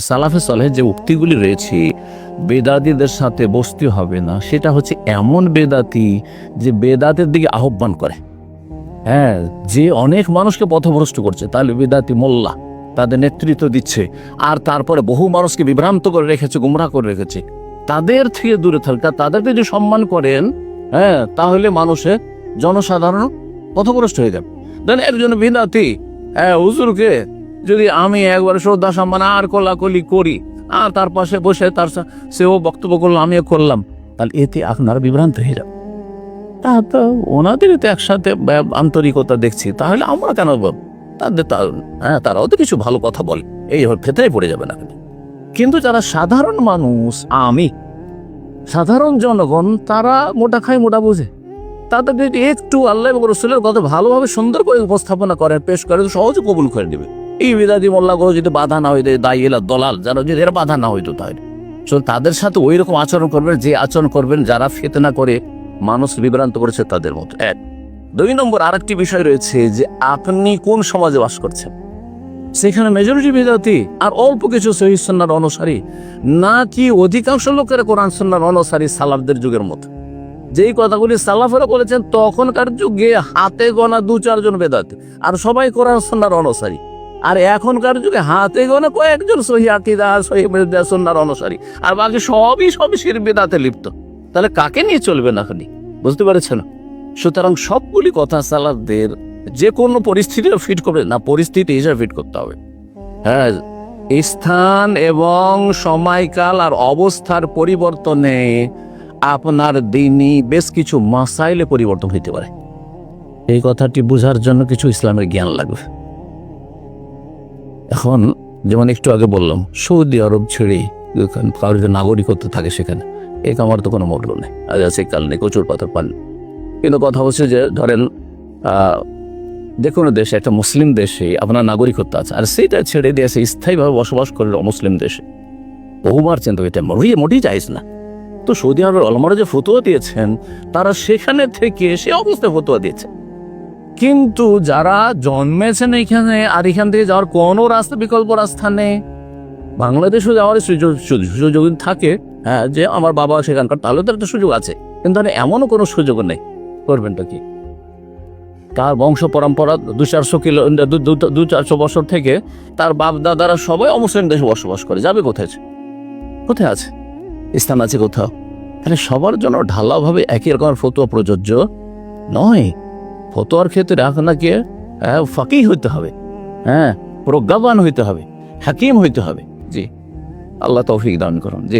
সালাফে সালেহ যে উক্তিগুলি রয়েছে, বেদাতিদের সাথে বসতে হবে না। সেটা হচ্ছে এমন বেদাতি যে বেদাতের দিকে আহ্বান করে। হ্যাঁ যে অনেক মানুষকে পথভ্রষ্ট করছে তাহলে বেদাতি মোল্লা, তাদের নেতৃত্ব দিচ্ছে, আর তারপরে বহু মানুষকে বিভ্রান্ত করে রেখেছে গুমরা করে রেখেছে। তাদের থেকে দূরে থাকা, তাদেরকে যদি সম্মান করেন হ্যাঁ তাহলে মানুষের জনসাধারণ পথভ্রষ্ট হয়ে যাবে। দেন একজন বিদাতি হ্যাঁ হুজুরকে যদি আমি একবার শ্রদ্ধা সম্মান আর কোলাকুলি করি, আর তার পাশে বসে তার সেও বক্তব্য করল, আমিও করলাম। তাহলে এতে আপনারা বিভ্রান্ত হয়ে যাবে তা তো ওনাদের তো একসাথে আন্তরিকতা দেখছি, তাহলে আমরা কেন তাদের হ্যাঁ তারাও তো কিছু ভালো কথা বলে, এই ক্ষেত্রে পড়ে যাবে না কিন্তু যারা সাধারণ মানুষ, আমি, সাধারণ জনগণ, তারা মোটা খায়, মোটা বোঝে। তাদের যদি একটু আল্লাহ রসুলের কথা ভালোভাবে সুন্দর করে উপস্থাপনা করেন, পেশ করে, সহজে কবুল করে দেবে এই বিদাদি মোল্লাগুলো যদি বাধা না হইতে, দায়ী এলা দলাল যারা যদি এরা বাধা না হইতো তাহলে। তাদের সাথে ওই রকম আচরণ করবেন, যে আচরণ করবেন, যারা ফেতনা করে মানুষ বিভ্রান্ত করেছে তাদের মতো। এক। দুই নম্বর, আরেকটি বিষয় রয়েছে যে আপনি কোন সমাজে বাস করছেন? সেখানে মেজরিটি বিদাতি আর অল্প কিছু সহিসন্নার অনুসারী, নাকি অধিকাংশ লোকের কোরআন সন্ন্যার অনুসারী সালাফদের যুগের মতো? যেই কথাগুলি সালাফেরা বলেছেন, তখনকার যুগে হাতে গোনা দু চারজন বেদাতি, আর সবাই কোরআন সন্ন্যার অনুসারী। আর এখনকার যুগে হাতে গোনা কয়েকজন সহি আকিদা, সহি সন্ন্যার অনুসারী। আর বাকি সবই সবই শির বেদাতে লিপ্ত। তাহলে কাকে নিয়ে চলবে না খালি? বুঝতে পেরেছেন? সুতরাং সবগুলি কথা সালাফদের যে কোনো পরিস্থিতিও ফিট করবে। না, পরিস্থিতি হিসাবে ফিট করতে হবে। হ্যাঁ স্থান এবং সময়কাল আর অবস্থার পরিবর্তনে আপনার দিনই বেশ কিছু মাসাইলে পরিবর্তন হইতে পারে। এই কথাটি বোঝার জন্য কিছু ইসলামের জ্ঞান লাগবে। এখন যেমন একটু আগে বললাম, সৌদি আরব ছেড়ে কারোর যে নাগরিকত্ব থাকে সেখানে এক আমার তো কোনো মূল্য নেই। আজ আছে, কাল নেই, কচুর পাথর পান। কিন্তু কথা হচ্ছে যে, ধরেন যে কোনো দেশে, একটা মুসলিম দেশে আপনার নাগরিকত্ব আছে, আর সেটা ছেড়ে দিয়ে সে স্থায়ীভাবে বসবাস করে অমুসলিম দেশে। বহুবার চিন্তা এটা মোটেই মোটেই চাইছ না। তো সৌদি আরবের অলমারা যে ফতুয়া দিয়েছেন, তারা সেখানে থেকে সে অবস্থায় ফতুয়া দিয়েছে। কিন্তু যারা জন্মেছেন এখানে আর এখান থেকে যাওয়ার কোনো রাস্তা, বিকল্প রাস্তা নেই। বাংলাদেশও যাওয়ার সুযোগ থাকে হ্যাঁ যে আমার বাবা সেখানকার, তাহলে তো একটা সুযোগ আছে। কিন্তু এমনও কোনো সুযোগ নেই। করবেনটা কি? তার বংশ পরম্পরা দু চারশো কিলো, দু- চারশো বছর থেকে তার বাপ দাদারা সবাই অমুসলিম দেশে বসবাস করে। যাবে কোথায়? কোথায় আছে? স্থান আছে কোথাও? তাহলে সবার জন্য ঢালাওভাবে একই রকমের ফতুয়া প্রযোজ্য নয়। ফতোয়ার ক্ষেত্রে আপনাকে ফাঁকি হইতে হবে হ্যাঁ প্রজ্ঞাবান হইতে হবে, হাকিম হইতে হবে। জি, আল্লাহ তৌফিক দান করুন। জি।